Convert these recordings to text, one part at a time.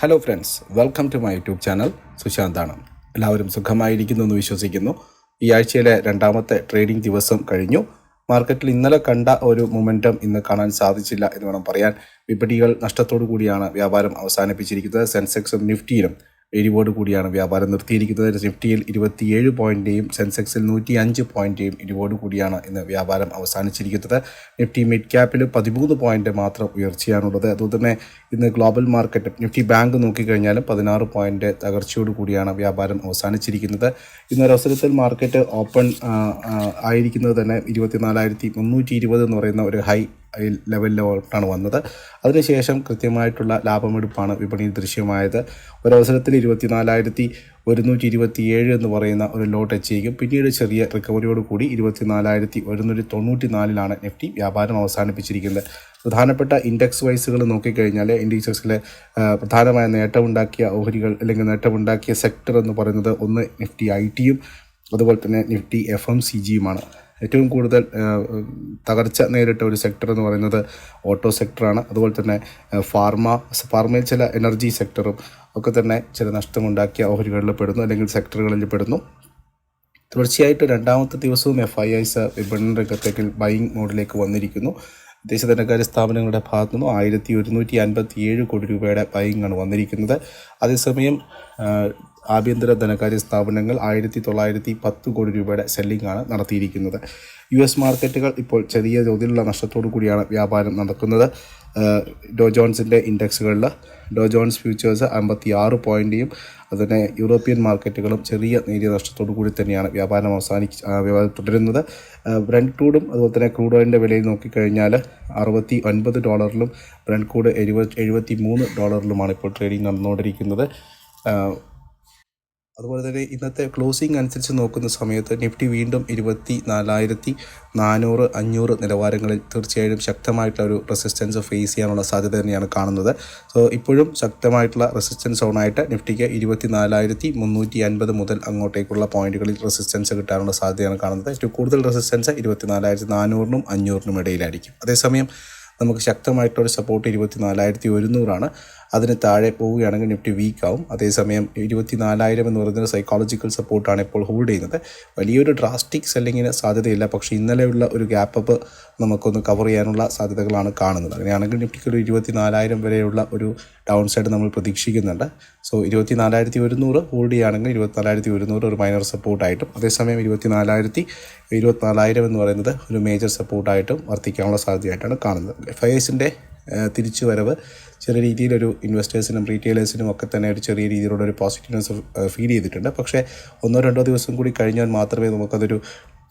Hello friends welcome to my YouTube channel സുശാന്താണ് എല്ലാവരും സുഖമായിരിക്കുന്നു എന്ന് വിശ്വസിക്കുന്നു. ഈ ആഴ്ചയിലെ രണ്ടാമത്തെ ട്രേഡിംഗ് ദിവസം കഴിഞ്ഞു. മാർക്കറ്റിൽ ഇന്നലെ കണ്ട ഒരു മൊമെന്റം ഇന്ന് കാണാൻ സാധിച്ചില്ല എന്ന് വേണം പറയാൻ. വിപണികൾ നഷ്ടത്തോടു കൂടിയാണ് വ്യാപാരം അവസാനിപ്പിച്ചിരിക്കുന്നത്. സെൻസെക്സും നിഫ്റ്റിയിലും ഇടിവോട് കൂടിയാണ് വ്യാപാരം നിർത്തിയിരിക്കുന്നത്. നിഫ്റ്റിയിൽ ഇരുപത്തിയേഴ് പോയിന്റേയും സെൻസെക്സിൽ നൂറ്റി അഞ്ച് പോയിന്റേയും ഇടിവോട് കൂടിയാണ് ഇന്ന് വ്യാപാരം അവസാനിച്ചിരിക്കുന്നത്. നിഫ്റ്റി മിഡ് ക്യാപ്പിൽ പതിമൂന്ന് പോയിന്റ് മാത്രം ഉയർച്ചയാണുള്ളത്. തന്നെ ഇന്ന് ഗ്ലോബൽ മാർക്കറ്റ് നിഫ്റ്റി ബാങ്ക് നോക്കിക്കഴിഞ്ഞാലും പതിനാറ് പോയിന്റ് തകർച്ചയോട് കൂടിയാണ് വ്യാപാരം അവസാനിച്ചിരിക്കുന്നത്. ഇന്നൊരവസരത്തിൽ മാർക്കറ്റ് ഓപ്പൺ ആയിരിക്കുന്നത് തന്നെ ഇരുപത്തിനാലായിരത്തി മുന്നൂറ്റി ഇരുപത് എന്ന് പറയുന്ന ഒരു ഹൈ ലെവലിലോട്ടാണ് വന്നത്. അതിനുശേഷം കൃത്യമായിട്ടുള്ള ലാഭമെടുപ്പാണ് വിപണിയിൽ ദൃശ്യമായത്. ഒരവസരത്തിൽ ഇരുപത്തിനാലായിരത്തി ഒരുന്നൂറ്റി ഇരുപത്തിയേഴ് എന്ന് പറയുന്ന ഒരു ലോ ടച്ച് ചെയ്യും പിന്നീട് ചെറിയ റിക്കവറിയോട് കൂടി ഇരുപത്തിനാലായിരത്തി ഒരുന്നൂറ്റി തൊണ്ണൂറ്റി നാലിലാണ് നിഫ്റ്റി വ്യാപാരം അവസാനിപ്പിച്ചിരിക്കുന്നത്. പ്രധാനപ്പെട്ട ഇൻഡെക്സ് വൈസുകൾ നോക്കിക്കഴിഞ്ഞാൽ ഇൻഡെക്സസിലെ പ്രധാനമായ നേട്ടമുണ്ടാക്കിയ ഓഹരികൾ അല്ലെങ്കിൽ നേട്ടമുണ്ടാക്കിയ സെക്ടർ എന്ന് പറയുന്നത് ഒന്ന് നിഫ്റ്റി ഐ ടിയും അതുപോലെ തന്നെ നിഫ്റ്റി എഫ് എം സി ജിയുമാണ് ഏറ്റവും കൂടുതൽ തകർച്ച നേരിട്ട ഒരു സെക്ടർ എന്ന് പറയുന്നത് ഓട്ടോ സെക്ടറാണ് അതുപോലെ തന്നെ ഫാർമ ഫാർമയിൽ ചില എനർജി സെക്ടറും ഒക്കെ തന്നെ ചില നഷ്ടമുണ്ടാക്കിയ ഓഹരികളിൽ പെടുന്നു അല്ലെങ്കിൽ സെക്ടറുകളിൽ പെടുന്നു. തുടർച്ചയായിട്ട് രണ്ടാമത്തെ ദിവസവും എഫ് ഐ ഐസ് വിപണന രംഗത്തേക്ക് ബൈങ് മോഡിലേക്ക് വന്നിരിക്കുന്നു. വിദേശ ധനകാര്യ സ്ഥാപനങ്ങളുടെ ഭാഗത്തു നിന്നും ആയിരത്തി ഒരുന്നൂറ്റി അൻപത്തി ഏഴ് കോടി രൂപയുടെ ബൈങ്ങാണ് വന്നിരിക്കുന്നത്. അതേസമയം ആഭ്യന്തര ധനകാര്യ സ്ഥാപനങ്ങൾ ആയിരത്തി തൊള്ളായിരത്തി പത്ത് കോടി രൂപയുടെ സെല്ലിംഗ് ആണ് നടത്തിയിരിക്കുന്നത്. യു എസ് മാർക്കറ്റുകൾ ഇപ്പോൾ ചെറിയ തോതിലുള്ള നഷ്ടത്തോടു കൂടിയാണ് വ്യാപാരം നടക്കുന്നത്. ഡോ ജോൺസിന്റെ ഇൻഡെക്സുകളിൽ ഡോ ജോൺസ് ഫ്യൂച്ചേഴ്സ് അമ്പത്തി ആറ് പോയിന്റെയും അതുതന്നെ യൂറോപ്യൻ മാർക്കറ്റുകളും ചെറിയ നേരിയ നഷ്ടത്തോടു കൂടി തന്നെയാണ് വ്യാപാരം അവസാനിച്ച് വ്യാപാരം തുടരുന്നത്. ബ്രണ്ട് ക്രൂഡും അതുപോലെ തന്നെ ക്രൂഡ് ഓയിലിന്റെ വിലയിൽ നോക്കിക്കഴിഞ്ഞാൽ അറുപത്തി ഒൻപത് ഡോളറിലും ബ്രണ്ട് ക്രൂഡ് എഴുപത്തി എഴുപത്തി മൂന്ന് ഡോളറിലുമാണ് ഇപ്പോൾ ട്രേഡിംഗ് നടന്നുകൊണ്ടിരിക്കുന്നത്. അതുപോലെ തന്നെ ഇന്നത്തെ ക്ലോസിംഗ് അനുസരിച്ച് നോക്കുന്ന സമയത്ത് നിഫ്റ്റി വീണ്ടും ഇരുപത്തി നാലായിരത്തി നാനൂറ് അഞ്ഞൂറ് നിലവാരങ്ങളിൽ തീർച്ചയായിട്ടും ശക്തമായിട്ടുള്ള ഒരു റെസിസ്റ്റൻസ് ഫേസ് ചെയ്യാനുള്ള സാധ്യത തന്നെയാണ് കാണുന്നത്. സോ ഇപ്പോഴും ശക്തമായിട്ടുള്ള റെസിസ്റ്റൻസ് സോണായിട്ട് നിഫ്റ്റിക്ക് ഇരുപത്തി നാലായിരത്തി മുന്നൂറ്റി അൻപത് മുതൽ അങ്ങോട്ടേക്കുള്ള പോയിന്റുകളിൽ റെസിസ്റ്റൻസ് കിട്ടാനുള്ള സാധ്യതയാണ് കാണുന്നത്. ഏറ്റവും കൂടുതൽ റെസിസ്റ്റൻസ് ഇരുപത്തി നാലായിരത്തി നാനൂറിനും അഞ്ഞൂറിനും ഇടയിലായിരിക്കും. അതേസമയം നമുക്ക് ശക്തമായിട്ടൊരു സപ്പോർട്ട് ഇരുപത്തി നാലായിരത്തി ഒരുന്നൂറാണ്. അതിന് താഴെ പോവുകയാണെങ്കിൽ നിഫ്റ്റി വീക്ക് ആവും അതേസമയം ഇരുപത്തി നാലായിരം എന്ന് പറയുന്ന സൈക്കോളജിക്കൽ സപ്പോർട്ടാണ് ഇപ്പോൾ ഹോൾഡ് ചെയ്യുന്നത്. വലിയൊരു ഡ്രാസ്റ്റിക് സെല്ലിങ്ങിന് സാധ്യതയില്ല. പക്ഷേ ഇന്നലെയുള്ള ഒരു ഗ്യാപ്പ് അപ്പ് നമുക്കൊന്ന് കവർ ചെയ്യാനുള്ള സാധ്യതകളാണ് കാണുന്നത്. അങ്ങനെയാണെങ്കിൽ നിഫ്റ്റിക്ക് ഒരു ഇരുപത്തി നാലായിരം വരെയുള്ള ഒരു ഡൗൺ സൈഡ് നമ്മൾ പ്രതീക്ഷിക്കുന്നുണ്ട്. സോ ഇരുപത്തി നാലായിരത്തി ഒരുന്നൂറ് ഹോൾഡ് ചെയ്യുകയാണെങ്കിൽ ഇരുപത്തിനാലായിരത്തി ഒരുന്നൂറ് ഒരു മൈനർ സപ്പോർട്ടായിട്ടും അതേസമയം ഇരുപത്തി നാലായിരത്തി ഇരുപത്തിനാലായിരം എന്ന് പറയുന്നത് ഒരു മേജർ സപ്പോർട്ടായിട്ടും വർത്തിക്കാനുള്ള സാധ്യതയായിട്ടാണ് കാണുന്നത്. എഫ് ഐ എസിന്റെ തിരിച്ചു വരവ്. ചെറിയ രീതിയിലൊരു ഇൻവെസ്റ്റേഴ്സിനും റീറ്റെയിലേഴ്സിനും ഒക്കെ തന്നെ ഒരു ചെറിയ രീതിയിലുള്ള ഒരു പോസിറ്റീവ്നെസ് ഫീൽ ചെയ്തിട്ടുണ്ട്. പക്ഷേ ഒന്നോ രണ്ടോ ദിവസം കൂടി കഴിഞ്ഞാൽ മാത്രമേ നമുക്കതൊരു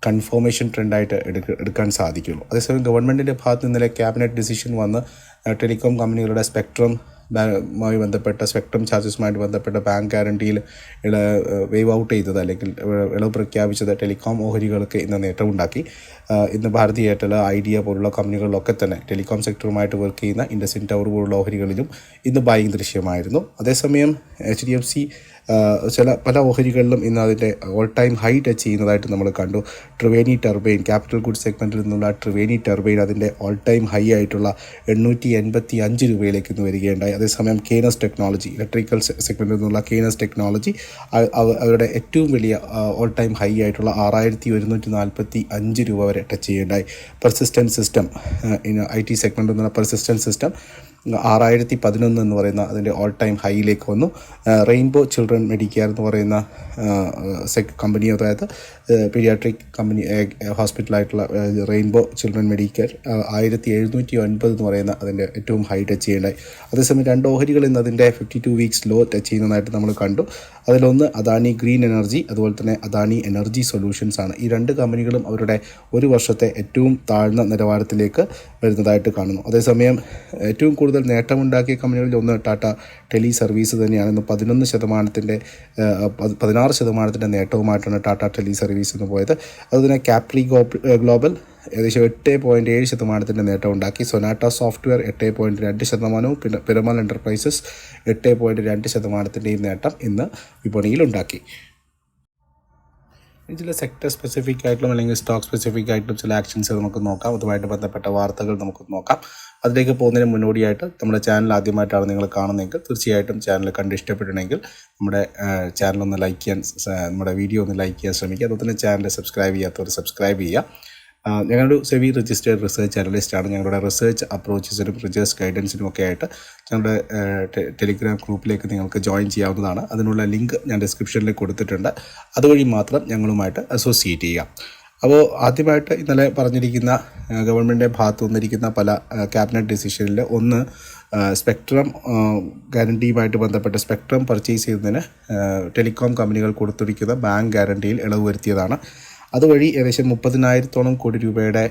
കൺഫർമേഷൻ ട്രെൻഡായിട്ട് എടുക്ക എടുക്കാൻ സാധിക്കുള്ളൂ. അതേസമയം ഗവൺമെന്റിന്റെ ഭാഗത്ത് ഇന്നലെ ക്യാബിനറ്റ് ഡിസിഷൻ വന്ന് ടെലികോം കമ്പനികളുടെ സ്പെക്ട്രം മായി ബന്ധപ്പെട്ട സ്പെക്ട്രം ചാർജസുമായിട്ട് ബന്ധപ്പെട്ട ബാങ്ക് ഗ്യാരണ്ടിയിൽ ഇള വേവ് ഔട്ട് ചെയ്തത് അല്ലെങ്കിൽ ഇളവ് പ്രഖ്യാപിച്ചത് ടെലികോം ഓഹരികൾക്ക് ഇന്ന് നേട്ടമുണ്ടാക്കി. ഇന്ന് ഭാരതി എയർടെൽ ഐഡിയ പോലുള്ള കമ്പനികളിലൊക്കെ തന്നെ ടെലികോം സെക്ടറുമായിട്ട് വർക്ക് ചെയ്യുന്ന ഇൻഡസിൻ ടവർ പോലുള്ള ഓഹരികളിലും ഇന്ന് ബൈങ് ദൃശ്യമായിരുന്നു. അതേസമയം എച്ച് ഡി എഫ് സി ചില പല ഓഹരികളിലും ഇന്ന് അതിന്റെ ഓൾ ടൈം ഹൈ ടച്ച് ചെയ്യുന്നതായിട്ട് നമ്മൾ കണ്ടു. ട്രിവേണി ടെർബൈൻ ക്യാപിറ്റൽ ഗുഡ് സെഗ്മെന്റിൽ നിന്നുള്ള ട്രിവേണി ടെർബൈൻ അതിന്റെ ഓൾ ടൈം ഹൈ ആയിട്ടുള്ള എണ്ണൂറ്റി എൺപത്തി അഞ്ച് രൂപയിലേക്ക് ഇന്ന് വരികയുണ്ടായി. അതേസമയം കേനസ് ടെക്നോളജി ഇലക്ട്രിക്കൽ സെഗ്മെന്റിൽ നിന്നുള്ള കേനസ് ടെക്നോളജി അവരുടെ ഏറ്റവും വലിയ ഓൾ ടൈം ഹൈ ആയിട്ടുള്ള ആറായിരത്തി ഒരുന്നൂറ്റി നാൽപ്പത്തി അഞ്ച് രൂപ വരെ ടച്ച് ചെയ്യുകയുണ്ടായി. പെർസിസ്റ്റന്റ് സിസ്റ്റം ഐ ടി സെഗ്മെന്റിൽ നിന്നുള്ള പെർസിസ്റ്റന്റ് സിസ്റ്റം ആറായിരത്തി പതിനൊന്ന് എന്ന് പറയുന്ന അതിന്റെ ഓൾ ടൈം ഹൈയിലേക്ക് വന്നു. റെയിൻബോ ചിൽഡ്രൻ മെഡിക്കെയർ എന്ന് പറയുന്ന സെ കമ്പനി അതായത് പീഡിയാട്രിക് കമ്പനി ഹോസ്പിറ്റലായിട്ടുള്ള റെയിൻബോ ചിൽഡ്രൻ മെഡിക്കെയർ ആയിരത്തി എഴുന്നൂറ്റി ഒൻപത് എന്ന് പറയുന്ന അതിന്റെ ഏറ്റവും ഹൈ ടച്ച് ചെയ്യേണ്ടായി അതേസമയം രണ്ട് ഓഹരികൾ ഇന്ന് അതിന്റെ fifty two weeks low touch ചെയ്യുന്നതായിട്ട് നമ്മൾ കണ്ടു. അതിലൊന്ന് അദാനി ഗ്രീൻ എനർജി അതുപോലെ തന്നെ അദാനി എനർജി സൊല്യൂഷൻസ് ആണ്. ഈ രണ്ട് കമ്പനികളും അവരുടെ ഒരു വർഷത്തെ ഏറ്റവും താഴ്ന്ന നിലവാരത്തിലേക്ക് വരുന്നതായിട്ട് കാണുന്നു. അതേസമയം ഏറ്റവും കൂടുതൽ നേട്ടമുണ്ടാക്കിയ കമ്പനികളിൽ ഒന്ന് ടാറ്റ ടെലി സർവീസ് തന്നെയാണ്. ഇന്ന് പതിനൊന്ന് ശതമാനത്തിന്റെ പതിനാറ് ശതമാനത്തിന്റെ നേട്ടവുമായിട്ടാണ് ടാറ്റ ടെലി സർവീസ് എന്ന് പോയത്. അതുപോലെ കാപ്രി ഗ്ലോബൽ ഏകദേശം എട്ട് പോയിന്റ് ഏഴ് ശതമാനത്തിന്റെ നേട്ടം ഉണ്ടാക്കി സൊനാട്ട സോഫ്റ്റ്വെയർ എട്ട് പോയിന്റ് രണ്ട് ശതമാനവും പിന്നെ പിരമൽ എന്റർപ്രൈസസ് എട്ട് പോയിന്റ് രണ്ട് ശതമാനത്തിന്റെയും നേട്ടം ഇന്ന് വിപണിയിലുണ്ടാക്കി. ഇനി ചില സെക്ടർ സ്പെസിഫിക് ആയിട്ടുള്ള അല്ലെങ്കിൽ സ്റ്റോക്ക് സ്പെസിഫിക് ആയിട്ടുള്ള ചില ആക്ഷൻസ് നമുക്ക് നോക്കാം. അതുമായിട്ട് ബന്ധപ്പെട്ട വാർത്തകൾ നമുക്ക് നോക്കാം. അതിലേക്ക് പോകുന്നതിന് മുന്നോടിയായിട്ട് നമ്മുടെ ചാനൽ ആദ്യമായിട്ടാണ് നിങ്ങൾ കാണുന്നതെങ്കിൽ തീർച്ചയായിട്ടും ചാനൽ കണ്ട് ഇഷ്ടപ്പെട്ടിട്ടുണ്ടെങ്കിൽ നമ്മുടെ ചാനൽ ഒന്ന് ലൈക്ക് ചെയ്യാൻ നമ്മുടെ വീഡിയോ ഒന്ന് ലൈക്ക് ചെയ്യാൻ ശ്രമിക്കുക. അതുപോലെ തന്നെ ചാനൽ സബ്സ്ക്രൈബ് ചെയ്യാത്തവർ സബ്സ്ക്രൈബ് ചെയ്യുക. ഞങ്ങളൊരു സെവി രജിസ്റ്റേഡ് റിസർച്ച് അനലിസ്റ്റാണ് ഞങ്ങളുടെ റിസർച്ച് അപ്രോച്ചസിനും റിസർച്ച് ഗൈഡൻസിനും ഒക്കെ ആയിട്ട് ഞങ്ങളുടെ ടെലിഗ്രാം ഗ്രൂപ്പിലേക്ക് നിങ്ങൾക്ക് ജോയിൻ ചെയ്യാവുന്നതാണ്. അതിനുള്ള ലിങ്ക് ഞാൻ ഡിസ്ക്രിപ്ഷനിൽ കൊടുത്തിട്ടുണ്ട്. അതുവഴി മാത്രം ഞങ്ങളുമായിട്ട് അസോസിയേറ്റ് ചെയ്യുക. അപ്പോൾ ആദ്യമായിട്ട് ഇന്നലെ പറഞ്ഞിരിക്കുന്ന ഗവൺമെന്റിന്റെ ഭാഗത്ത് വന്നിരിക്കുന്ന പല ക്യാബിനറ്റ് ഡിസിഷനിൽ ഒന്ന് സ്പെക്ട്രം ഗ്യാരണ്ടിയുമായിട്ട് ബന്ധപ്പെട്ട് സ്പെക്ട്രം പർച്ചേസ് ചെയ്യുന്നതിന് ടെലികോം കമ്പനികൾ കൊടുത്തിരിക്കുന്ന ബാങ്ക് ഗ്യാരണ്ടിയിൽ ഇളവ് വരുത്തിയതാണ്. അതുവഴി ഏകദേശം മുപ്പതിനായിരത്തോളം കോടി രൂപയുടെ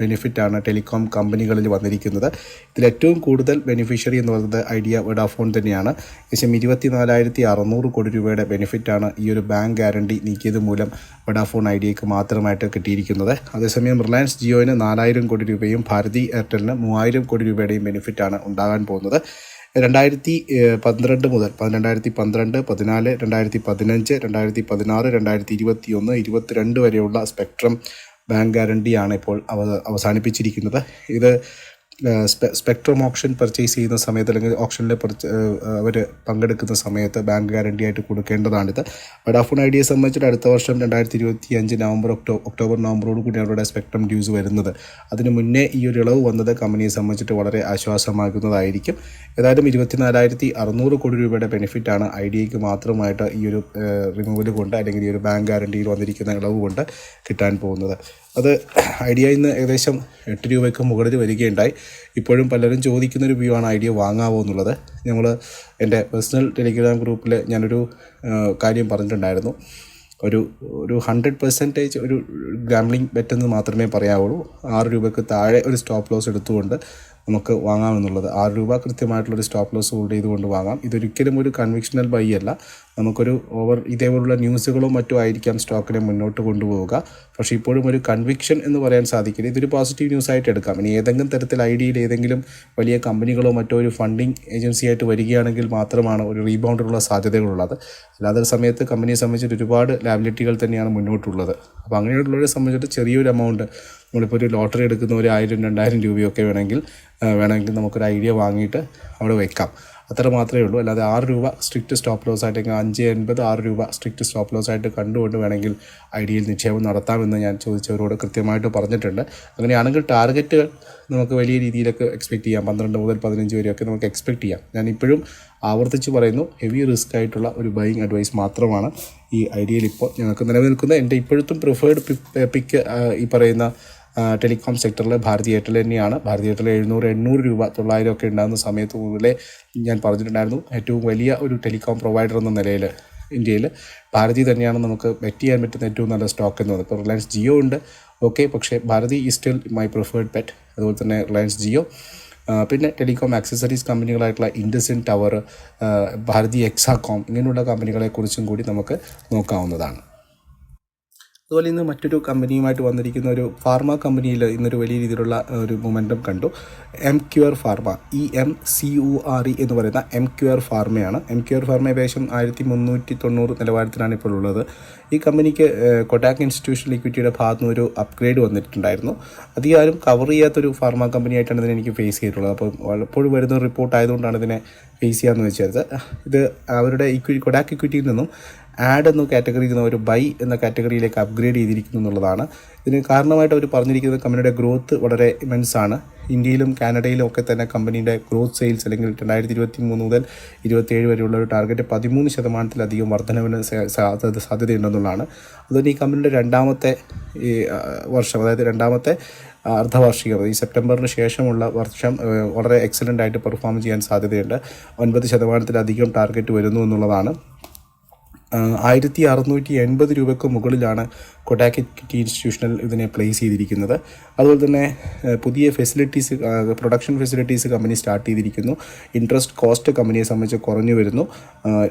ബെനിഫിറ്റാണ് ടെലികോം കമ്പനികളിൽ വന്നിരിക്കുന്നത്. ഇതിലേറ്റവും കൂടുതൽ ബെനിഫിഷ്യറി എന്ന് പറയുന്നത് ഐഡിയ വഡാഫോൺ തന്നെയാണ്. ഏകദേശം ഇരുപത്തി നാലായിരത്തി അറുന്നൂറ് കോടി രൂപയുടെ ബെനിഫിറ്റാണ് ഈ ഒരു ബാങ്ക് ഗ്യാരണ്ടി നീക്കിയത് മൂലം വഡാഫോൺ ഐഡിയക്ക് മാത്രമായിട്ട് കിട്ടിയിരിക്കുന്നത്. അതേസമയം റിലയൻസ് ജിയോയിന് നാലായിരം കോടി രൂപയും ഭാരതി എയർടെലിന് മൂവായിരം കോടി രൂപയുടെയും ബെനിഫിറ്റാണ് ഉണ്ടാകാൻ പോകുന്നത്. രണ്ടായിരത്തി പന്ത്രണ്ട് മുതൽ രണ്ടായിരത്തി പന്ത്രണ്ട് പതിനാല് രണ്ടായിരത്തി പതിനഞ്ച് രണ്ടായിരത്തി പതിനാറ് രണ്ടായിരത്തി ഇരുപത്തി ഒന്ന് ഇരുപത്തിരണ്ട് വരെയുള്ള സ്പെക്ട്രം ബാങ്ക് ഗ്യാരണ്ടിയാണ് ഇപ്പോൾ അവ അവസാനിപ്പിച്ചിരിക്കുന്നത്. ഇത് സ്പെക്ട്രം ഓപ്ഷൻ പർച്ചേസ് ചെയ്യുന്ന സമയത്ത് അല്ലെങ്കിൽ ഓപ്ഷനിൽ അവർ പങ്കെടുക്കുന്ന സമയത്ത് ബാങ്ക് ഗ്യാരണ്ടി ആയിട്ട് കൊടുക്കേണ്ടതാണിത്. വഡാഫോൺ ഐഡിയയെ സംബന്ധിച്ചിട്ട് അടുത്ത വർഷം രണ്ടായിരത്തി ഇരുപത്തി അഞ്ച് നവംബർ ഒക്ടോ ഒക്ടോബർ നവംബറോട് കൂടി അവരുടെ സ്പെക്ട്രം ഡ്യൂസ് വരുന്നത്. അതിന് മുന്നേ ഈ ഒരു ഇളവ് വന്നത് കമ്പനിയെ സംബന്ധിച്ചിട്ട് വളരെ ആശ്വാസമാകുന്നതായിരിക്കും. ഏതായാലും ഇരുപത്തിനാലായിരത്തി അറുന്നൂറ് കോടി രൂപയുടെ ബെനിഫിറ്റാണ് ഐ ഡിക്ക് മാത്രമായിട്ട് ഈ ഒരു റിമൂവൽ കൊണ്ട് അല്ലെങ്കിൽ ഈ ഒരു ബാങ്ക് ഗ്യാരണ്ടിയിൽ വന്നിരിക്കുന്ന ഇളവ് കൊണ്ട് കിട്ടാൻ പോകുന്നത്. അത് ഐഡിയ നിന്ന് ഏകദേശം എട്ട് രൂപയ്ക്ക് മുകളിൽ വരികയുണ്ടായി. ഇപ്പോഴും പലരും ചോദിക്കുന്നൊരു വ്യൂ ആണ് ഐഡിയ വാങ്ങാവോ എന്നുള്ളത്. ഞങ്ങൾ എന്റെ പേഴ്സണൽ ടെലിഗ്രാം ഗ്രൂപ്പിൽ ഞാനൊരു കാര്യം പറഞ്ഞിട്ടുണ്ടായിരുന്നു. ഒരു ഒരു ഹൺഡ്രഡ് പെർസെന്റേജ് ഒരു ഗാംബ്ലിംഗ് ബെറ്റെന്ന് മാത്രമേ പറയാവുള്ളൂ. ആറ് രൂപയ്ക്ക് താഴെ ഒരു സ്റ്റോപ്പ് ലോസ് എടുത്തുകൊണ്ട് നമുക്ക് വാങ്ങാമെന്നുള്ളത് ആറ് രൂപ കൃത്യമായിട്ടുള്ളൊരു സ്റ്റോപ്പ് ലോസ് ഹോൾഡ് ചെയ്തുകൊണ്ട് വാങ്ങാം. ഇതൊരിക്കലും ഒരു കൺവിക്ഷണൽ ബൈ അല്ല. നമുക്കൊരു ഓവർ ഇതേപോലുള്ള ന്യൂസുകളോ മറ്റോ ആയിരിക്കാം സ്റ്റോക്കിനെ മുന്നോട്ട് കൊണ്ടുപോവുക. പക്ഷേ ഇപ്പോഴും ഒരു കൺവിക്ഷൻ എന്ന് പറയാൻ സാധിക്കില്ല. ഇതൊരു പോസിറ്റീവ് ന്യൂസ് ആയിട്ട് എടുക്കാം. ഇനി ഏതെങ്കിലും തരത്തിൽ ഐ ഡിയിൽ ഏതെങ്കിലും വലിയ കമ്പനികളോ മറ്റോ ഒരു ഫണ്ടിങ് ഏജൻസി ആയിട്ട് വരികയാണെങ്കിൽ മാത്രമാണ് ഒരു റീബൗണ്ടിനുള്ള സാധ്യതകളുള്ളത്. അല്ലാതെ സമയത്ത് കമ്പനിയെ സംബന്ധിച്ചിട്ട് ഒരുപാട് ലാബിലിറ്റികൾ തന്നെയാണ് മുന്നോട്ടുള്ളത്. അപ്പോൾ അങ്ങനെയുള്ളവരെ സംബന്ധിച്ചിട്ട് ചെറിയൊരു എമൗണ്ട് നമ്മളിപ്പോൾ ഒരു ലോട്ടറി എടുക്കുന്ന ഒരു ആയിരം രണ്ടായിരം രൂപയൊക്കെ വേണമെങ്കിൽ വേണമെങ്കിൽ നമുക്കൊരു ഐഡിയ വാങ്ങിയിട്ട് അവിടെ വെക്കാം. അത്ര മാത്രമേ ഉള്ളൂ. അല്ലാതെ ആറ് രൂപ സ്ട്രിക്റ്റ് സ്റ്റോപ്പ് ലോസ് ആയിട്ട് അഞ്ച് എൺപത് ആറ് രൂപ സ്ട്രിക്റ്റ് സ്റ്റോപ്പ് ലോസ് ആയിട്ട് കണ്ടുകൊണ്ട് വേണമെങ്കിൽ ഐഡിയയിൽ നിക്ഷേപം നടത്താമെന്ന് ഞാൻ ചോദിച്ചവരോട് കൃത്യമായിട്ട് പറഞ്ഞിട്ടുണ്ട്. അങ്ങനെയാണെങ്കിൽ ടാർഗറ്റുകൾ നമുക്ക് വലിയ രീതിയിലൊക്കെ എക്സ്പെക്ട് ചെയ്യാം. പന്ത്രണ്ട് മുതൽ പതിനഞ്ച് വരെയൊക്കെ നമുക്ക് എക്സ്പെക്ട് ചെയ്യാം. ഞാൻ ഇപ്പോഴും ആവർത്തിച്ച് പറയുന്നു ഹെവി റിസ്ക് ആയിട്ടുള്ള ഒരു ബൈയിങ് അഡ്വൈസ് മാത്രമാണ് ഈ ഐഡിയയിൽ ഇപ്പോൾ ഞങ്ങൾക്ക് നിലനിൽക്കുന്ന എന്റെ ഇപ്പോഴത്തും പ്രിഫേർഡ് പിക്ക് ഈ പറയുന്ന ടെലികോം സെക്ടറിൽ ഭാരതി എയർടെൽ തന്നെയാണ്. ഭാരതി എയർടെൽ എഴുന്നൂറ് എണ്ണൂറ് രൂപ തൊള്ളായിരം ഒക്കെ ഉണ്ടാകുന്ന സമയത്ത് മുതലേ ഞാൻ പറഞ്ഞിട്ടുണ്ടായിരുന്നു. ഏറ്റവും വലിയ ഒരു ടെലികോം പ്രൊവൈഡർ എന്ന നിലയിൽ ഇന്ത്യയിൽ ഭാരതി തന്നെയാണ് നമുക്ക് ബെറ്റ് ചെയ്യാൻ പറ്റുന്ന ഏറ്റവും നല്ല സ്റ്റോക്ക് എന്നത് ഇപ്പോൾ റിലയൻസ് ജിയോ ഉണ്ട്. ഓക്കെ പക്ഷേ Bharti is still my preferred pet അതുപോലെ തന്നെ റിലയൻസ് ജിയോ പിന്നെ ടെലികോം ആക്സസറീസ് കമ്പനികളായിട്ടുള്ള ഇൻഡസിൻ ടവർ ഭാരതി എക്സാകോം ഇങ്ങനെയുള്ള കമ്പനികളെക്കുറിച്ചും കൂടി നമുക്ക് നോക്കാവുന്നതാണ്. അതുപോലെ ഇന്ന് മറ്റൊരു കമ്പനിയുമായിട്ട് വന്നിരിക്കുന്ന ഒരു ഫാർമ കമ്പനിയിൽ ഇന്നൊരു വലിയ രീതിയിലുള്ള ഒരു മൊമെന്റം കണ്ടു. Emcure pharma E M C U R E എന്ന് പറയുന്ന എം ക്യുർ ഫാർമയാണ് എം ക്യുർ ഫാർമ ഏകദേശം ആയിരത്തി മുന്നൂറ്റി തൊണ്ണൂറ് നിലവാരത്തിലാണ് ഇപ്പോൾ ഉള്ളത്. ഈ കമ്പനിക്ക് കൊട്ടാക് ഇൻസ്റ്റിറ്റ്യൂഷണൽ ഇക്വിറ്റിയുടെ ഭാഗത്തു നിന്ന് ഒരു അപ്ഗ്രേഡ് വന്നിട്ടുണ്ടായിരുന്നു. അധികം ആരും കവർ ചെയ്യാത്തൊരു ഫാർമ കമ്പനിയായിട്ടാണ് ഇതിനെ എനിക്ക് ഫേസ് ചെയ്തിട്ടുള്ളത്. അപ്പോൾ പലപ്പോഴും വരുന്ന റിപ്പോർട്ട് ആയതുകൊണ്ടാണ് ഇതിനെ ഫേസ് ചെയ്യാമെന്ന് വെച്ചത്. ഇത് അവരുടെ ഇക്വി കൊടാക് ഇക്വിറ്റിയിൽ നിന്നും ആഡ് എന്ന കാറ്റഗറിയിൽ നിന്ന് ഒരു ബൈ എന്ന കാറ്റഗറിയിലേക്ക് അപ്ഗ്രേഡ് ചെയ്തിരിക്കുന്നു എന്നുള്ളതാണ്. ഇതിന് കാരണമായിട്ട് അവർ പറഞ്ഞിരിക്കുന്നത് കമ്പനിയുടെ ഗ്രോത്ത് വളരെ ഇമെൻസ് ആണ്. ഇന്ത്യയിലും കാനഡയിലും ഒക്കെ തന്നെ കമ്പനിയുടെ ഗ്രോത്ത് സെയിൽസ് അല്ലെങ്കിൽ രണ്ടായിരത്തി ഇരുപത്തി മൂന്ന് മുതൽ ഇരുപത്തേഴ് വരെയുള്ള ഒരു ടാർഗറ്റ് പതിമൂന്ന് ശതമാനത്തിലധികം വർധനവിന് സാധ്യത സാധ്യതയുണ്ടെന്നുള്ളതാണ്. അതുകൊണ്ട് ഈ കമ്പനിയുടെ രണ്ടാമത്തെ ഈ വർഷം അതായത് രണ്ടാമത്തെ അർദ്ധവാർഷികം ഈ സെപ്റ്റംബറിന് ശേഷമുള്ള വർഷം വളരെ എക്സലന്റ് ആയിട്ട് പെർഫോം ചെയ്യാൻ സാധ്യതയുണ്ട്. ഒൻപത് ശതമാനത്തിലധികം ടാർഗറ്റ് വരുന്നു എന്നുള്ളതാണ്. ആയിരത്തി അറുന്നൂറ്റി എൺപത് രൂപയ്ക്ക് മുകളിലാണ് കൊട്ടാക് ഇൻസ്റ്റിറ്റ്യൂഷനിൽ ഇതിനെ പ്ലേസ് ചെയ്തിരിക്കുന്നത്. അതുപോലെ തന്നെ പുതിയ facilities production facilities company start ചെയ്തിരിക്കുന്നു. ഇൻട്രസ്റ്റ് കോസ്റ്റ് കമ്പനിയെ സംബന്ധിച്ച് കുറഞ്ഞു വരുന്നു.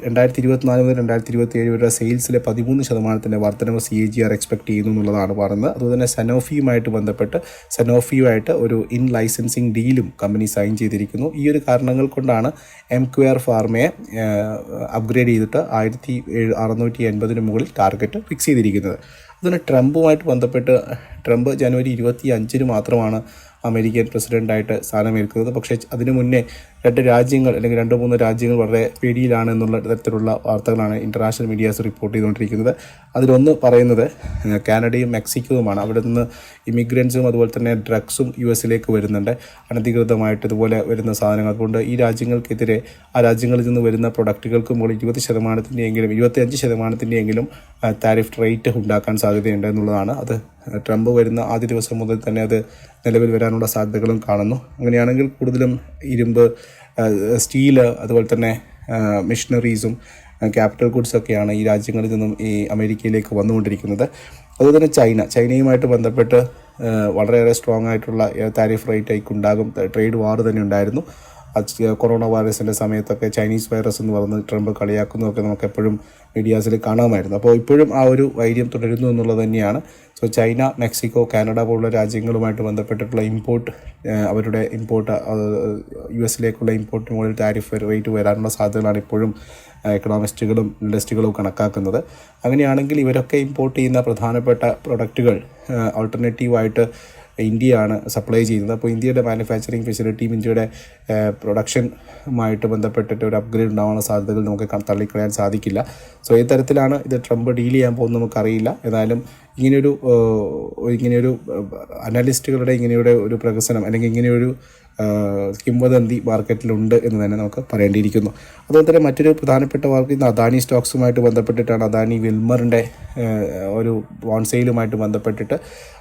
രണ്ടായിരത്തി ഇരുപത്തിനാല് മുതൽ രണ്ടായിരത്തി ഇരുപത്തി ഏഴ് വരെ സെയിൽസിലെ പതിമൂന്ന് ശതമാനത്തിന്റെ വർധനവ് C A G R expect ചെയ്യുന്നു എന്നുള്ളതാണ് പറയുന്നത്. അതുപോലെ തന്നെ സനോഫിയുമായിട്ട് ബന്ധപ്പെട്ട് സനോഫിയുമായിട്ട് ഒരു ഇൻ ലൈസൻസിങ് ഡീലും കമ്പനി സൈൻ ചെയ്തിരിക്കുന്നു. ഈ ഒരു കാരണങ്ങൾ കൊണ്ടാണ് എം ക്യുആർ ഫാർമയെ അപ്ഗ്രേഡ് ചെയ്തിട്ട് ആയിരത്തി അറുന്നൂറ്റി എൺപതിന് മുകളിൽ ടാർഗറ്റ് ഫിക്സ് ചെയ്തിരിക്കുന്നത്. അതുപോലെ ട്രംപുമായിട്ട് ബന്ധപ്പെട്ട് ട്രംപ് ജനുവരി ഇരുപത്തി അഞ്ചിന് മാത്രമാണ് അമേരിക്കൻ പ്രസിഡന്റായിട്ട് സ്ഥാനമേൽക്കുന്നത്. പക്ഷേ അതിനു മുന്നേ രണ്ട് രാജ്യങ്ങൾ അല്ലെങ്കിൽ രണ്ട് മൂന്ന് രാജ്യങ്ങൾ വളരെ പേടിയിലാണ് എന്നുള്ള തരത്തിലുള്ള വാർത്തകളാണ് ഇന്റർനാഷണൽ മീഡിയാസ് റിപ്പോർട്ട് ചെയ്തുകൊണ്ടിരിക്കുന്നത്. അതിലൊന്ന് പറയുന്നത് കാനഡയും മെക്സിക്കോയുമാണ് അവിടെ നിന്ന് ഇമിഗ്രൻസും അതുപോലെ തന്നെ ഡ്രഗ്സും യു എസിലേക്ക് വരുന്നുണ്ട്. അനധികൃതമായിട്ട് ഇതുപോലെ വരുന്ന സാധനങ്ങൾ. അതുകൊണ്ട് ഈ രാജ്യങ്ങൾക്കെതിരെ ആ രാജ്യങ്ങളിൽ നിന്ന് വരുന്ന പ്രൊഡക്റ്റുകൾക്ക് മുകളിൽ ഇരുപത് ശതമാനത്തിന്റെയെങ്കിലും ഇരുപത്തിയഞ്ച് ശതമാനത്തിന്റെയെങ്കിലും താരിഫ് റേറ്റ് ഉണ്ടാക്കാൻ സാധ്യതയുണ്ട് എന്നുള്ളതാണ്. അത് ട്രംപ് വരുന്ന ആദ്യ ദിവസം മുതൽ തന്നെ അത് നിലവിൽ വരാനുള്ള സാധ്യതകളും കാണുന്നു. അങ്ങനെയാണെങ്കിൽ കൂടുതലും ഇരുമ്പ് സ്റ്റീൽ അതുപോലെ തന്നെ മെഷീനറീസും ക്യാപിറ്റൽ ഗുഡ്സൊക്കെയാണ് ഈ രാജ്യങ്ങളിൽ നിന്നും ഈ അമേരിക്കയിലേക്ക് വന്നുകൊണ്ടിരിക്കുന്നത്. അതുപോലെ തന്നെ ചൈന. ചൈനയുമായിട്ട് ബന്ധപ്പെട്ട് വളരെയേറെ സ്ട്രോങ് ആയിട്ടുള്ള താരിഫ് റേറ്റ് ആയിക്കുണ്ടാകും. ട്രേഡ് വാർ തന്നെ ഉണ്ടായിരുന്നു. കൊറോണ വൈറസിന്റെ സമയത്തൊക്കെ ചൈനീസ് വൈറസ് എന്ന് പറഞ്ഞ് ട്രംപ് കളിയാക്കുന്നതൊക്കെ നമുക്ക് എപ്പോഴും മീഡിയാസിൽ കാണാമായിരുന്നു. അപ്പോൾ ഇപ്പോഴും ആ ഒരു വൈര്യം തുടരുന്നു എന്നുള്ളത് തന്നെയാണ്. സോ ചൈന മെക്സിക്കോ കാനഡ പോലുള്ള രാജ്യങ്ങളുമായിട്ട് ബന്ധപ്പെട്ടിട്ടുള്ള ഇമ്പോർട്ട് അവരുടെ ഇമ്പോർട്ട് യു എസിലേക്കുള്ള ഇമ്പോർട്ടിന് മുകളിൽ ടാരിഫ് റേറ്റ് വരാനുള്ള സാധ്യതകളാണ് ഇപ്പോഴും എക്കണോമിസ്റ്റുകളും ഇൻഡസ്ട്രികളും കണക്കാക്കുന്നത്. അങ്ങനെയാണെങ്കിൽ ഇവരൊക്കെ ഇമ്പോർട്ട് ചെയ്യുന്ന പ്രധാനപ്പെട്ട പ്രൊഡക്റ്റുകൾ ആൾട്ടർനേറ്റീവായിട്ട് ഇന്ത്യയാണ് സപ്ലൈ ചെയ്യുന്നത്. അപ്പോൾ ഇന്ത്യയുടെ മാനുഫാക്ചറിങ് ഫെസിലിറ്റിയും ഇന്ത്യയുടെ പ്രൊഡക്ഷനുമായിട്ട് ബന്ധപ്പെട്ടിട്ട് ഒരു അപ്ഗ്രേഡ് ഉണ്ടാവാനുള്ള സാധ്യതകൾ നമുക്ക് തള്ളിക്കളയാൻ സാധിക്കില്ല. സോ ഏത് തരത്തിലാണ് ഇത് ട്രംപ് ഡീൽ ചെയ്യാൻ പോകുന്നത് നമുക്കറിയില്ല. ഏതായാലും ഇങ്ങനെയൊരു ഇങ്ങനെയൊരു അനലിസ്റ്റുകളുടെ ഇങ്ങനെയുടെ ഒരു പ്രകസനം അല്ലെങ്കിൽ ഇങ്ങനെയൊരു കിംവദന്തി മാർക്കറ്റിലുണ്ട് എന്ന് തന്നെ നമുക്ക് പറയേണ്ടിയിരിക്കുന്നു. അതുപോലെ തന്നെ മറ്റൊരു പ്രധാനപ്പെട്ട വാർത്ത ഇന്ന് അദാനി സ്റ്റോക്സുമായിട്ട് ബന്ധപ്പെട്ടിട്ടാണ്. അദാനി വിൽമറിന്റെ ഒരു ബോൺസെയിലുമായിട്ട് ബന്ധപ്പെട്ടിട്ട്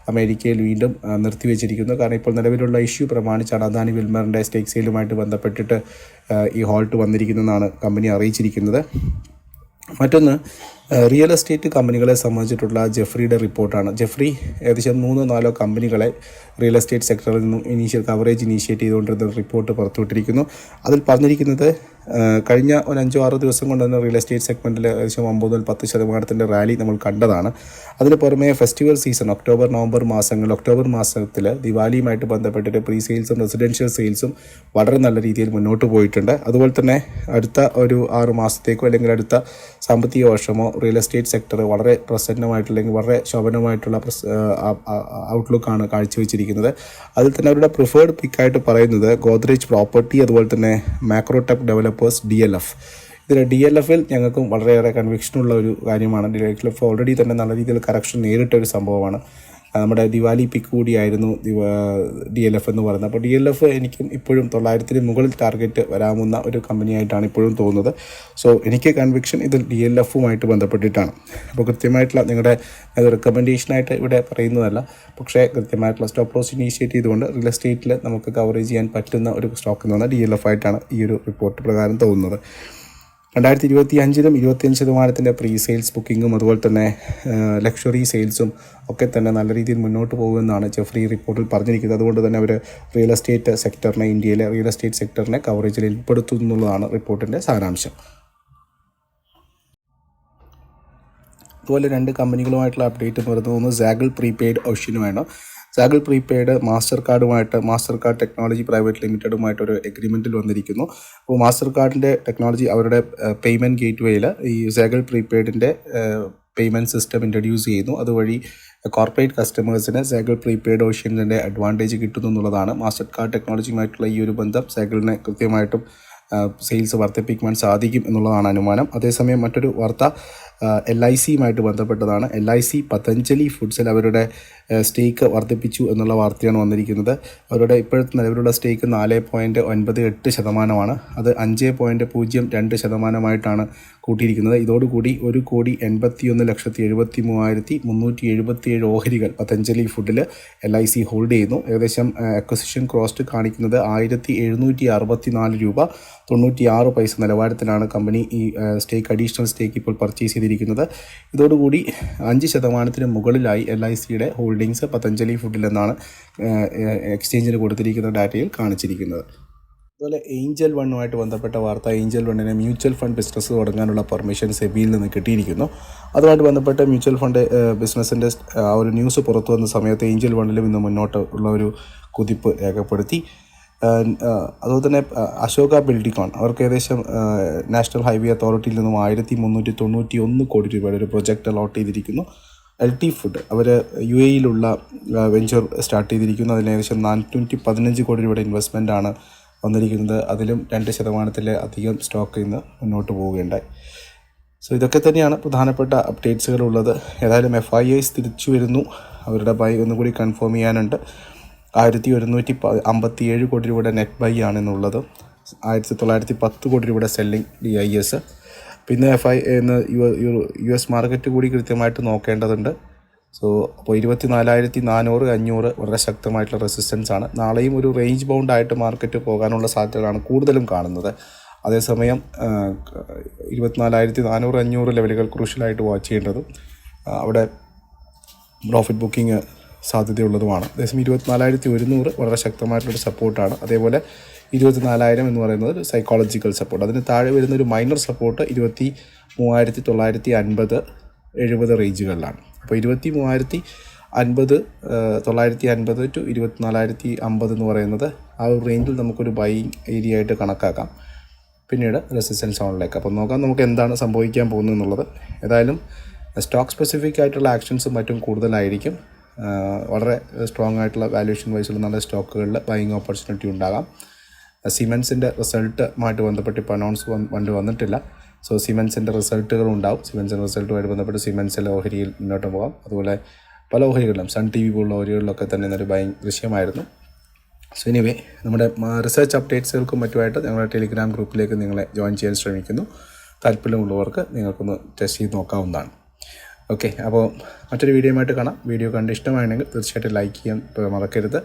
അമേരിക്കയിൽ വീണ്ടും നിർത്തിവെച്ചിരിക്കുന്നു. കാരണം ഇപ്പോൾ നിലവിലുള്ള ഇഷ്യൂ പ്രമാണിച്ചാണ് അദാനി വിൽമറിന്റെ സ്റ്റേക്ക് സെയിലുമായിട്ട് ബന്ധപ്പെട്ടിട്ട് ഈ ഹോൾട്ട് വന്നിരിക്കുന്നതെന്നാണ് കമ്പനി അറിയിച്ചിരിക്കുന്നത്. മറ്റൊന്ന് റിയൽ എസ്റ്റേറ്റ് കമ്പനികളെ സംബന്ധിച്ചിട്ടുള്ള ജെഫ്രിയുടെ റിപ്പോർട്ടാണ്. ജെഫ്രി ഏകദേശം മൂന്നോ നാലോ കമ്പനികളെ റിയൽ എസ്റ്റേറ്റ് സെക്ടറിൽ നിന്നും ഇനീഷ്യൽ കവറേജ് ഇനീഷ്യേറ്റ് ചെയ്തുകൊണ്ടിരുന്ന റിപ്പോർട്ട് പുറത്തുവിട്ടിരിക്കുന്നു. അതിൽ പറഞ്ഞിരിക്കുന്നത് കഴിഞ്ഞ ഒരു അഞ്ചോ ആറോ ദിവസം കൊണ്ട് തന്നെ റിയൽ എസ്റ്റേറ്റ് സെഗ്മെന്റിൽ ഏകദേശം ഒമ്പത് മുതൽ പത്ത് ശതമാനത്തിന്റെ റാലി നമ്മൾ കണ്ടതാണ്. അതിന് പുറമെ ഫെസ്റ്റിവൽ സീസൺ ഒക്ടോബർ നവംബർ മാസങ്ങളിൽ ഒക്ടോബർ മാസത്തിൽ ദിവാലിയുമായിട്ട് ബന്ധപ്പെട്ടിട്ട് പ്രീ സെയിൽസും റെസിഡൻഷ്യൽ സെയിൽസും വളരെ നല്ല രീതിയിൽ മുന്നോട്ട് പോയിട്ടുണ്ട്. അതുപോലെ തന്നെ അടുത്ത ഒരു ആറ് മാസത്തേക്കോ അല്ലെങ്കിൽ അടുത്ത സാമ്പത്തിക വർഷമോ റിയൽ എസ്റ്റേറ്റ് സെക്ടർ വളരെ പ്രസന്നമായിട്ടുള്ള അല്ലെങ്കിൽ വളരെ ശോഭനമായിട്ടുള്ള ഔട്ട്ലുക്കാണ് കാഴ്ചവെച്ചിരിക്കുന്നത്. അതിൽ തന്നെ അവരുടെ പ്രിഫേർഡ് പിക്കായിട്ട് പറയുന്നത് ഗോദ്രേജ് പ്രോപ്പർട്ടി അതുപോലെ തന്നെ Macrotech Developers D L F ഇതിൽ ഡി എൽ എഫിൽ ഞങ്ങൾക്കും വളരെയേറെ കൺവിക്ഷനുള്ള ഒരു കാര്യമാണ്. ഡി എൽ എഫ് ഓൾറെഡി തന്നെ നല്ല രീതിയിൽ കറക്ഷൻ നേരിട്ട ഒരു സംഭവമാണ്. നമ്മുടെ ദിവാലി പിക്ക് കൂടിയായിരുന്നു ഡി എൽ എഫ് എന്ന് പറയുന്നത്. അപ്പോൾ ഡി എൽ എഫ് എനിക്കും ഇപ്പോഴും തൊള്ളായിരത്തിന് മുകളിൽ ടാർഗറ്റ് വരാവുന്ന ഒരു കമ്പനിയായിട്ടാണ് ഇപ്പോഴും തോന്നുന്നത്. സോ എനിക്ക് കൺവിക്ഷൻ ഇതിൽ ഡി എൽ എഫുമായിട്ട് ബന്ധപ്പെട്ടിട്ടാണ്. അപ്പോൾ കൃത്യമായിട്ടുള്ള നിങ്ങളുടെ റെക്കമെൻഡേഷനായിട്ട് ഇവിടെ പറയുന്നതല്ല. പക്ഷേ കൃത്യമായിട്ടുള്ള സ്റ്റോപ്പ് ലോസ് ഇനീഷ്യേറ്റ് ചെയ്തുകൊണ്ട് റിയൽ എസ്റ്റേറ്റിൽ നമുക്ക് കവറേജ് ചെയ്യാൻ പറ്റുന്ന ഒരു സ്റ്റോക്ക് എന്ന് പറഞ്ഞാൽ ഡി എൽ എഫ് ആയിട്ടാണ് ഈ ഒരു റിപ്പോർട്ട് പ്രകാരം തോന്നുന്നത്. രണ്ടായിരത്തി ഇരുപത്തി അഞ്ചിലും ഇരുപത്തിയഞ്ച് ശതമാനത്തിന്റെ പ്രീ സെയിൽസ് ബുക്കിങ്ങും അതുപോലെ തന്നെ ലക്ഷറി സെയിൽസും ഒക്കെ തന്നെ നല്ല രീതിയിൽ മുന്നോട്ട് പോകുമെന്നാണ് ജെഫ്രി റിപ്പോർട്ടിൽ പറഞ്ഞിരിക്കുന്നത്. അതുകൊണ്ട് തന്നെ അവർ റിയൽ എസ്റ്റേറ്റ് സെക്ടറിനെ ഇന്ത്യയിലെ റിയൽ എസ്റ്റേറ്റ് സെക്ടറിനെ കവറേജിൽ ഉൾപ്പെടുത്തുന്നു എന്നുള്ളതാണ് റിപ്പോർട്ടിന്റെ സാരാംശം. അതുപോലെ രണ്ട് കമ്പനികളുമായിട്ടുള്ള അപ്ഡേറ്റ് പറയുന്നത് ഒന്ന് സാഗിൾ പ്രീപെയ്ഡ് ഓഷ്യനുമാണ് സാഗിൾ പ്രീപെയ്ഡ് മാസ്റ്റർ കാർഡുമായിട്ട് മാസ്റ്റർ കാർഡ് ടെക്നോളജി പ്രൈവറ്റ് ലിമിറ്റഡുമായിട്ട് ഒരു എഗ്രിമെന്റിൽ വന്നിരിക്കുന്നു. അപ്പോൾ മാസ്റ്റർ കാർഡിന്റെ ടെക്നോളജി അവരുടെ പേയ്മെന്റ് ഗേറ്റ് വേയിൽ ഈ സാഗിൾ പ്രീപെയ്ഡിന്റെ പേയ്മെന്റ് സിസ്റ്റം ഇൻട്രൊഡ്യൂസ് ചെയ്യുന്നു. അതുവഴി കോർപ്പറേറ്റ് കസ്റ്റമേഴ്സിന് സാഗിൾ പ്രീപെയ്ഡ് ഓഷ്യന്റെ അഡ്വാന്റേജ് കിട്ടുന്നു എന്നുള്ളതാണ്. മാസ്റ്റർ കാർഡ് ടെക്നോളജിയുമായിട്ടുള്ള ഈ ഒരു ബന്ധം സാഗിളിനെ കൃത്യമായിട്ടും സെയിൽസ് വർദ്ധിപ്പിക്കുവാൻ സാധിക്കും എന്നുള്ളതാണ് അനുമാനം. അതേസമയം മറ്റൊരു വാർത്ത എൽ ഐ സിയുമായിട്ട് ബന്ധപ്പെട്ടതാണ്. എൽ ഐ സി പതഞ്ജലി ഫുഡ്സിൽ അവരുടെ സ്റ്റേക്ക് വർദ്ധിപ്പിച്ചു എന്നുള്ള വാർത്തയാണ് വന്നിരിക്കുന്നത്. അവരുടെ ഇപ്പോഴത്തെ നിലവിലുള്ള സ്റ്റേക്ക് നാല് പോയിന്റ് ഒൻപത് എട്ട് ശതമാനമാണ്. അത് അഞ്ച് പോയിന്റ് പൂജ്യം രണ്ട് ശതമാനമായിട്ടാണ് കൂട്ടിയിരിക്കുന്നത്. ഇതോടുകൂടി ഒരു കോടി എൺപത്തിയൊന്ന് ലക്ഷത്തി എഴുപത്തി മൂവായിരത്തി മുന്നൂറ്റി എഴുപത്തിയേഴ് ഓഹരികൾ പതഞ്ജലി ഫുഡിൽ എൽ ഐ സി ഹോൾഡ് ചെയ്യുന്നു. ഏകദേശം അക്വസിഷൻ ക്രോസ്റ്റ് കാണിക്കുന്നത് ആയിരത്തി എഴുന്നൂറ്റി അറുപത്തി നാല് രൂപ തൊണ്ണൂറ്റി ആറ് പൈസ നിലവാരത്തിലാണ് കമ്പനി ഈ സ്റ്റേക്ക് അഡീഷണൽ സ്റ്റേക്ക് ഇപ്പോൾ പർച്ചേസ് ചെയ്തിരിക്കുന്നത്. ഇതോടുകൂടി അഞ്ച് ശതമാനത്തിന് മുകളിലായി എൽ ഐ സിയുടെ ഹോൾഡിങ്സ് പതഞ്ജലി ഫുഡിൽ എന്നാണ് എക്സ്ചേഞ്ചിന് കൊടുത്തിരിക്കുന്ന ഡാറ്റയിൽ കാണിച്ചിരിക്കുന്നത്. അതുപോലെ ഏഞ്ചൽ വണ്ണുമായിട്ട് ബന്ധപ്പെട്ട വാർത്ത ഏഞ്ചൽ വണ്ണിന് മ്യൂച്വൽ ഫണ്ട് ബിസിനസ് തുടങ്ങാനുള്ള പെർമിഷൻ സെബിയിൽ നിന്ന് കിട്ടിയിരിക്കുന്നു. അതുമായിട്ട് ബന്ധപ്പെട്ട് മ്യൂച്വൽ ഫണ്ട് ബിസിനസ്സിന്റെ ആ ഒരു ന്യൂസ് പുറത്തു വന്ന സമയത്ത് ഏഞ്ചൽ വണ്ണിലും ഇന്ന് മുന്നോട്ട് ഉള്ള ഒരു കുതിപ്പ് രേഖപ്പെടുത്തി. അതുപോലെ തന്നെ അശോക ബിൽഡിക്കോൺ അവർക്ക് ഏകദേശം നാഷണൽ ഹൈവേ അതോറിറ്റിയിൽ നിന്നും ആയിരത്തി മുന്നൂറ്റി തൊണ്ണൂറ്റി ഒന്ന് കോടി രൂപയുടെ ഒരു പ്രൊജക്റ്റ് അലോട്ട് ചെയ്തിരിക്കുന്നു. എൽ ടി ഫുഡ് അവർ യു എയിലുള്ള വെഞ്ചർ സ്റ്റാർട്ട് ചെയ്തിരിക്കുന്നു. അതിന് ഏകദേശം നാനൂറ്റി പതിനഞ്ച് കോടി രൂപയുടെ ഇൻവെസ്റ്റ്മെന്റ് ആണ് വന്നിരിക്കുന്നത്. അതിലും രണ്ട് ശതമാനത്തിൽ അധികം സ്റ്റോക്ക് ഇന്ന് മുന്നോട്ട് പോവുകയുണ്ടായി. സോ ഇതൊക്കെ തന്നെയാണ് പ്രധാനപ്പെട്ട അപ്ഡേറ്റ്സുകൾ ഉള്ളത് ഏതായാലും എഫ് ഐ ഐസ് തിരിച്ചു വരുന്നു. അവരുടെ ബൈ ഒന്നുകൂടി കൺഫേം ചെയ്യാനുണ്ട്. ആയിരത്തി ഒരുന്നൂറ്റി അമ്പത്തി ഏഴ് കോടി രൂപയുടെ നെറ്റ് ബൈ ആണെന്നുള്ളത്. ആയിരത്തി തൊള്ളായിരത്തി പത്ത് കോടി രൂപയുടെ സെല്ലിംഗ് ഡി ഐ എസ് പിന്നെ എഫ് ഐ എന്ന് യു യു എസ് മാർക്കറ്റ് കൂടി കൃത്യമായിട്ട് നോക്കേണ്ടതുണ്ട്. സോ അപ്പോൾ ഇരുപത്തി നാലായിരത്തി നാനൂറ് അഞ്ഞൂറ് വളരെ ശക്തമായിട്ടുള്ള റെസിസ്റ്റൻസ് ആണ്. നാളെയും ഒരു റേഞ്ച് ബൗണ്ട് ആയിട്ട് മാർക്കറ്റ് പോകാനുള്ള സാധ്യതകളാണ് കൂടുതലും കാണുന്നത്. അതേസമയം ഇരുപത്തിനാലായിരത്തി നാനൂറ് അഞ്ഞൂറ് ലെവലുകൾ ക്രൂഷ്യലായിട്ട് വാച്ച് ചെയ്യേണ്ടതും. അവിടെ പ്രോഫിറ്റ് ബുക്കിംഗ് സാധ്യതയുള്ളതുമാണ്. അതേസമയം ഇരുപത്തിനാലായിരത്തി ഒരുന്നൂറ് വളരെ ശക്തമായിട്ടുള്ളൊരു സപ്പോർട്ടാണ്. അതേപോലെ ഇരുപത്തിനാലായിരം എന്ന് പറയുന്നത് ഒരു സൈക്കോളജിക്കൽ സപ്പോർട്ട് അതിന് താഴെ വരുന്ന ഒരു മൈനർ സപ്പോർട്ട് ഇരുപത്തി മൂവായിരത്തി തൊള്ളായിരത്തി അൻപത് എഴുപത് റേഞ്ചുകളിലാണ് അപ്പോൾ ഇരുപത്തി മൂവായിരത്തി അൻപത് തൊള്ളായിരത്തി അൻപത് ടു ഇരുപത്തിനാലായിരത്തി അമ്പത് എന്ന് പറയുന്നത് ആ ഒരു റേഞ്ചിൽ നമുക്കൊരു ബൈയിങ് ഏരിയ ആയിട്ട് കണക്കാക്കാം. പിന്നീട് റെസിസ്റ്റൻസ് സോണിലേക്ക് അപ്പോൾ നോക്കാം നമുക്ക് എന്താണ് സംഭവിക്കാൻ പോകുന്നത് എന്നുള്ളത്. ഏതായാലും സ്റ്റോക്ക് സ്പെസിഫിക് ആയിട്ടുള്ള ആക്ഷൻസും മറ്റും കൂടുതലായിരിക്കും. വളരെ സ്ട്രോങ് ആയിട്ടുള്ള വാല്യൂഷൻ വൈസുള്ള നല്ല സ്റ്റോക്കുകളിൽ ബൈങ് ഓപ്പർച്യൂണിറ്റി ഉണ്ടാകാം. സിമെൻസിന്റെ റിസൾട്ടുമായിട്ട് ബന്ധപ്പെട്ട് ഇപ്പോൾ അനൗൺസ് വണ്ടി വന്നിട്ടില്ല. സോ സിമെൻസിന്റെ റിസൾട്ടുകൾ ഉണ്ടാവും. സിമെൻസിന്റെ റിസൾട്ടുമായിട്ട് ബന്ധപ്പെട്ട് സിമെൻസിലെ ഓഹരിയിൽ മുന്നോട്ട് പോകാം. അതുപോലെ പല ഓഹരികളിലും സൺ ടി വി പോലുള്ള ഓഹരികളിലൊക്കെ തന്നെ ഇന്നൊരു ബൈങ് ദൃശ്യമായിരുന്നു. സോ എനിവേ നമ്മുടെ റിസർച്ച് അപ്ഡേറ്റ്സുകൾക്കും മറ്റുമായിട്ട് ഞങ്ങളുടെ ടെലിഗ്രാം ഗ്രൂപ്പിലേക്ക് നിങ്ങളെ ജോയിൻ ചെയ്യാൻ ശ്രമിക്കുന്നു. താല്പര്യമുള്ളവർക്ക് നിങ്ങൾക്കൊന്ന് ടെസ്റ്റ് ചെയ്ത് നോക്കാവുന്നതാണ്. ഓക്കെ അപ്പോൾ മറ്റൊരു വീഡിയോയുമായിട്ട് കാണാം. വീഡിയോ കണ്ട് ഇഷ്ടമാണെങ്കിൽ തീർച്ചയായിട്ടും ലൈക്ക് ചെയ്യാൻ മറക്കരുത്.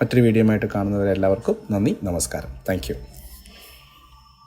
മറ്റൊരു വീഡിയോയുമായിട്ട് കാണുന്നവരെല്ലാവർക്കും നന്ദി നമസ്കാരം. താങ്ക്